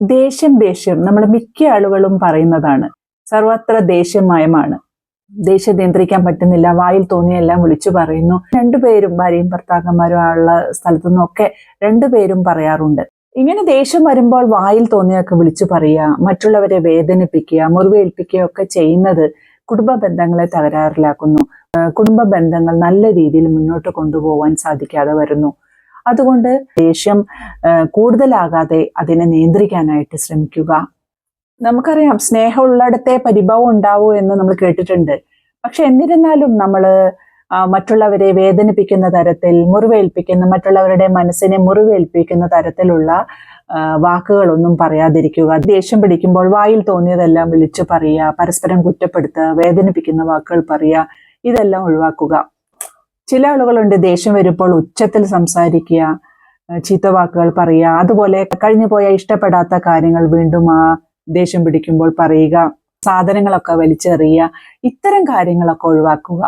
ദേഷ്യം ദേഷ്യം നമ്മൾ മിക്ക ആളുകളും പറയുന്നതാണ്. സർവത്ര ദേഷ്യമയമാണ്. ദേഷ്യം നിയന്ത്രിക്കാൻ പറ്റുന്നില്ല വായിൽ തോന്നിയെല്ലാം വിളിച്ചു പറയുന്നു. രണ്ടുപേരും ഭാര്യയും ഭർത്താക്കന്മാരും ഉള്ള സ്ഥലത്തു നിന്നൊക്കെ രണ്ടുപേരും പറയാറുണ്ട്. ഇങ്ങനെ ദേഷ്യം വരുമ്പോൾ വായിൽ തോന്നിയൊക്കെ വിളിച്ചു പറയുക മറ്റുള്ളവരെ വേദനിപ്പിക്കുക മുറിവേൽപ്പിക്കുക ഒക്കെ ചെയ്യുന്നത് കുടുംബ ബന്ധങ്ങളെ തകരാറിലാക്കുന്നു. കുടുംബ ബന്ധങ്ങൾ നല്ല രീതിയിൽ മുന്നോട്ട് കൊണ്ടുപോകാൻ സാധിക്കാതെ വരുന്നു. അതുകൊണ്ട് ദേഷ്യം കൂടുതലാകാതെ അതിനെ നിയന്ത്രിക്കാനായിട്ട് ശ്രമിക്കുക. നമുക്കറിയാം സ്നേഹമുള്ളിടത്തെ പരിഭവം ഉണ്ടാവൂ എന്ന് നമ്മൾ കേട്ടിട്ടുണ്ട്. പക്ഷെ എന്നിരുന്നാലും നമ്മൾ മറ്റുള്ളവരെ വേദനിപ്പിക്കുന്ന തരത്തിൽ മുറിവേൽപ്പിക്കുന്ന മറ്റുള്ളവരുടെ മനസ്സിനെ മുറിവേൽപ്പിക്കുന്ന തരത്തിലുള്ള വാക്കുകളൊന്നും പറയാതിരിക്കുക. ദേഷ്യം പിടിക്കുമ്പോൾ വായിൽ തോന്നിയതെല്ലാം വിളിച്ചു പറയുക പരസ്പരം കുറ്റപ്പെടുത്തുക വേദനിപ്പിക്കുന്ന വാക്കുകൾ പറയുക ഇതെല്ലാം ഒഴിവാക്കുക. ചില ആളുകളുണ്ട് ദേഷ്യം വരുമ്പോൾ ഉച്ചത്തിൽ സംസാരിക്കുക ചീത്ത വാക്കുകൾ പറയുക അതുപോലെ കഴിഞ്ഞു പോയ ഇഷ്ടപ്പെടാത്ത കാര്യങ്ങൾ വീണ്ടും ആ ദേഷ്യം പിടിക്കുമ്പോൾ പറയുക സാധനങ്ങളൊക്കെ വലിച്ചെറിയുക ഇത്തരം കാര്യങ്ങളൊക്കെ ഒഴിവാക്കുക.